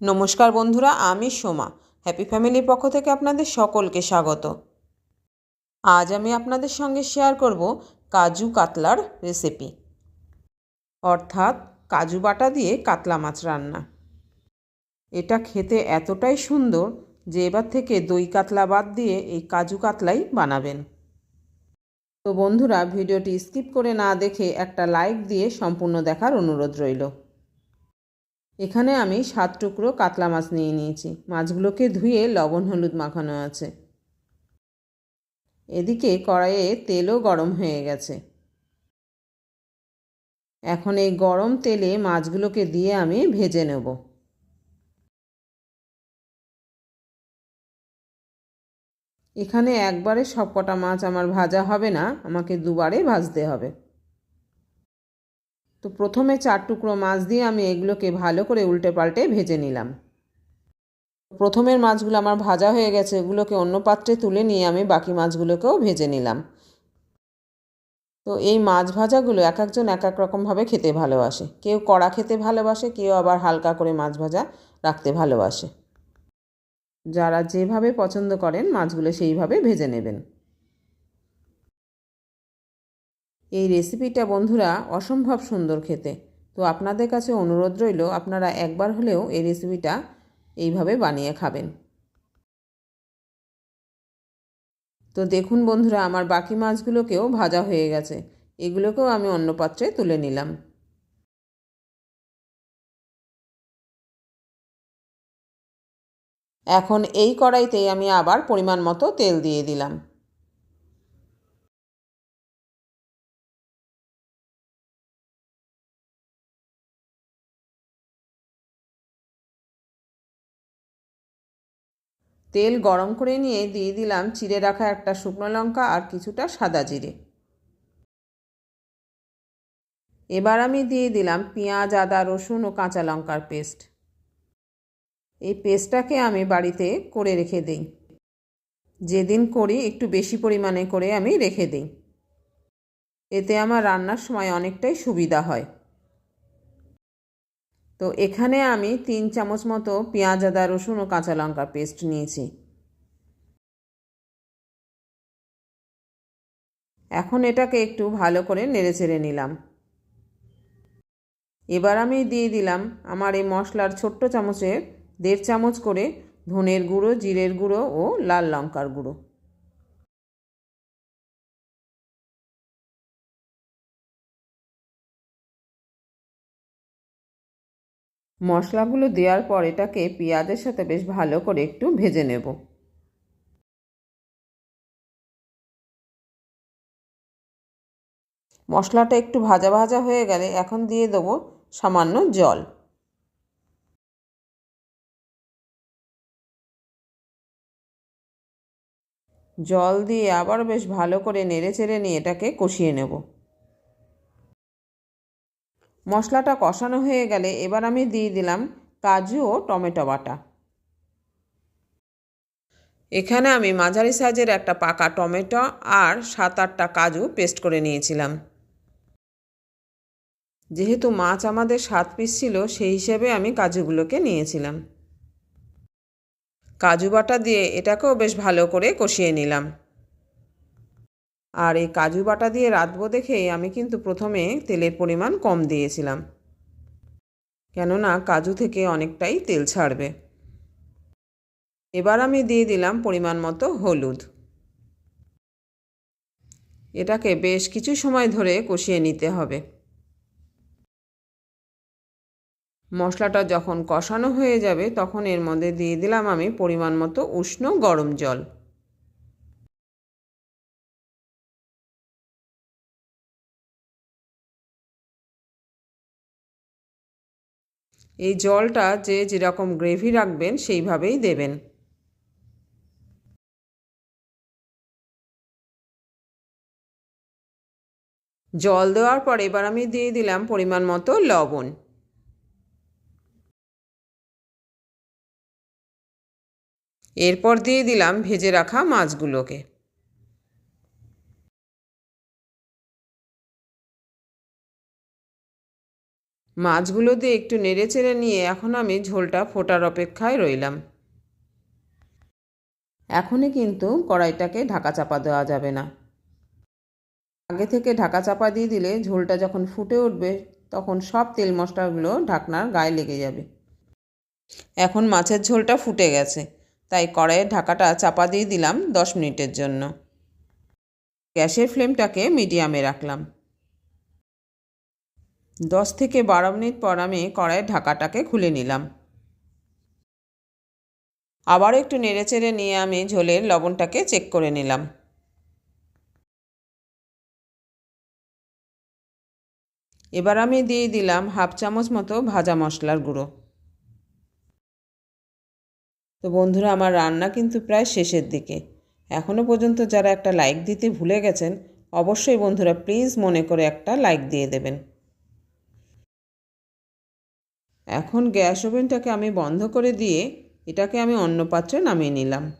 নমস্কার বন্ধুরা, আমি সোমা। হ্যাপি ফ্যামিলির পক্ষ থেকে আপনাদের সকলকে স্বাগত। আজ আমি আপনাদের সঙ্গে শেয়ার করব কাজু কাতলার রেসিপি অর্থাৎ কাজু বাটা দিয়ে কাতলা মাছ রান্না। এটা খেতে এতটাই সুন্দর যে এবার থেকে দই কাতলা বাদ দিয়ে এই কাজু কাতলাই বানাবেন। তো বন্ধুরা, ভিডিওটি স্কিপ করে না দেখে একটা লাইক দিয়ে সম্পূর্ণ দেখার অনুরোধ রইল। এখানে আমি সাত টুকরো কাতলা মাছ নিয়ে নিয়েছি। মাছগুলোকে ধুয়ে লবণ হলুদ মাখানো আছে। এদিকে কড়াইয়ে তেলও গরম হয়ে গেছে। এখন এই গরম তেলে মাছগুলোকে দিয়ে আমি ভেজে নেব। এখানে একবারে সবকটা মাছ আমার ভাজা হবে না, আমাকে দুবারে ভাজতে হবে। তো প্রথমে চার টুকরো মাছ দিয়ে আমি এগুলোকে ভালো করে উল্টে পাল্টে ভেজে নিলাম। প্রথমের মাছগুলো আমার ভাজা হয়ে গেছে, এগুলোকে অন্য পাত্রে তুলে নিয়ে আমি বাকি মাছগুলোকেও ভেজে নিলাম। তো এই মাছ ভাজাগুলো এক একজন এক এক রকমভাবে খেতে ভালোবাসে। কেউ কড়া খেতে ভালোবাসে, কেউ আবার হালকা করে মাছ ভাজা রাখতে ভালোবাসে। যারা যেভাবে পছন্দ করেন, মাছগুলো সেইভাবে ভেজে নেবেন। এই রেসিপিটা বন্ধুরা, অসম্ভব সুন্দর খেতে। তো আপনাদের কাছে অনুরোধ রইল, আপনারা একবার হলেও এই রেসিপিটা এইভাবে বানিয়ে খাবেন। তো দেখুন, বন্ধুরা, আমার বাকি মাছগুলোকেও ভাজা হয়ে গেছে। এগুলোকেও আমি অন্য পাত্রে তুলে নিলাম। এখন এই কড়াইতেই আমি আবার পরিমাণ মতো তেল দিয়ে দিলাম। তেল গরম করে নিয়ে দিয়ে দিলাম চিড়ে রাখা একটা শুকনো লঙ্কা আর কিছুটা সাদা জিরে। এবার আমি দিয়ে দিলাম পেঁয়াজ, আদা, রসুন ও কাঁচা লঙ্কার পেস্ট। এই পেস্টটাকে আমি বাড়িতে করে রেখে দিই। যেদিন করি একটু বেশি পরিমাণে করে আমি রেখে দিই। এতে আমার রান্নার সময় অনেকটাই সুবিধা হয়। তো এখানে আমি তিন চামচ মতো পেঁয়াজ, আদা, রসুন ও কাঁচা লঙ্কা পেস্ট নিয়েছি। এখন এটাকে একটু ভালো করে নেড়ে চেড়ে নিলাম। এবার আমি দিয়ে দিলাম আমার এই মশলার ছোট্ট চামচের দেড় চামচ করে ধনের গুঁড়ো, জিরের গুঁড়ো ও লাল লঙ্কার গুঁড়ো। মশলাগুলো দেওয়ার পর এটাকে পেঁয়াজের সাথে বেশ ভালো করে একটু ভেজে নেব। মশলাটা একটু ভাজা ভাজা হয়ে গেলে এখন দিয়ে দেবো সামান্য জল। জল দিয়ে আবার বেশ ভালো করে নেড়ে চেড়ে নিয়ে এটাকে কষিয়ে নেব। মশলাটা কষানো হয়ে গেলে এবার আমি দিয়ে দিলাম কাজু ও টমেটো বাটা। এখানে আমি মাঝারি সাইজের একটা পাকা টমেটো আর সাত আটটা কাজু পেস্ট করে নিয়েছিলাম। যেহেতু মাছ আমাদের সাত পিস ছিল, সেই হিসেবে আমি কাজুগুলোকে নিয়েছিলাম। কাজু বাটা দিয়ে এটাকেও বেশ ভালো করে কষিয়ে নিলাম। আর এই কাজু বাটা দিয়ে রাঁধবো দেখেই আমি কিন্তু প্রথমে তেলের পরিমাণ কম দিয়েছিলাম। কেননা কাজু থেকে অনেকটাই তেল ছাড়বে। এবার আমি দিয়ে দিলাম পরিমাণ মতো হলুদ। এটাকে বেশ কিছু সময় ধরে কষিয়ে নিতে হবে। মশলাটা যখন কষানো হয়ে যাবে তখন এর মধ্যে দিয়ে দিলাম আমি পরিমাণ মতো উষ্ণ গরম জল। এই জলটা যে যেরকম গ্রেভি রাখবেন, সেইভাবেই দেবেন। জল দেওয়ার পর এবার আমি দিয়ে দিলাম পরিমাণ মতো লবণ। এরপর দিয়ে দিলাম ভেজে রাখা মাছগুলোকে। মাছগুলো দিয়ে একটু নেড়ে চেড়ে নিয়ে এখন আমি ঝোলটা ফোটার অপেক্ষায় রইলাম। এখনই কিন্তু কড়াইটাকে ঢাকা চাপা দেওয়া যাবে না। আগে থেকে ঢাকা চাপা দিয়ে দিলে ঝোলটা যখন ফুটে উঠবে, তখন সব তেল মশলাগুলো ঢাকনার গায়ে লেগে যাবে। এখন মাছের ঝোলটা ফুটে গেছে, তাই কড়াইয়ের ঢাকাটা চাপা দিয়ে দিলাম দশ মিনিটের জন্য। গ্যাসের ফ্লেমটাকে মিডিয়ামে রাখলাম। দশ থেকে বারো মিনিট পর আমি কড়াইয়ের ঢাকাটাকে খুলে নিলাম। আবার একটু নেড়েচেড়ে নিয়ে আমি ঝোলের লবণটাকে চেক করে নিলাম। এবার আমি দিয়ে দিলাম হাফ চামচ মতো ভাজা মশলার গুঁড়ো। তো বন্ধুরা, আমার রান্না কিন্তু প্রায় শেষের দিকে। এখনও পর্যন্ত যারা একটা লাইক দিতে ভুলে গেছেন, অবশ্যই বন্ধুরা প্লিজ মনে করে একটা লাইক দিয়ে দেবেন। এখন গ্যাস ওভেনটাকে আমি বন্ধ করে দিয়ে এটাকে আমি অন্য পাত্রে নামিয়ে নিলাম।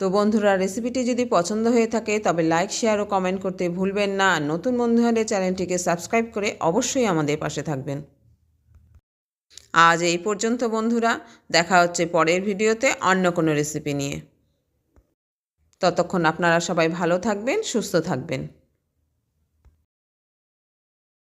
তো বন্ধুরা, রেসিপিটি যদি পছন্দ হয়ে থাকে তবে লাইক, শেয়ার ও কমেন্ট করতে ভুলবেন না। নতুন বন্ধু হলে চ্যানেলটিকে সাবস্ক্রাইব করে অবশ্যই আমাদের পাশে থাকবেন। আজ এই পর্যন্ত বন্ধুরা, দেখা হচ্ছে পরের ভিডিওতে অন্য কোনো রেসিপি নিয়ে। ততক্ষণ আপনারা সবাই ভালো থাকবেন, সুস্থ থাকবেন।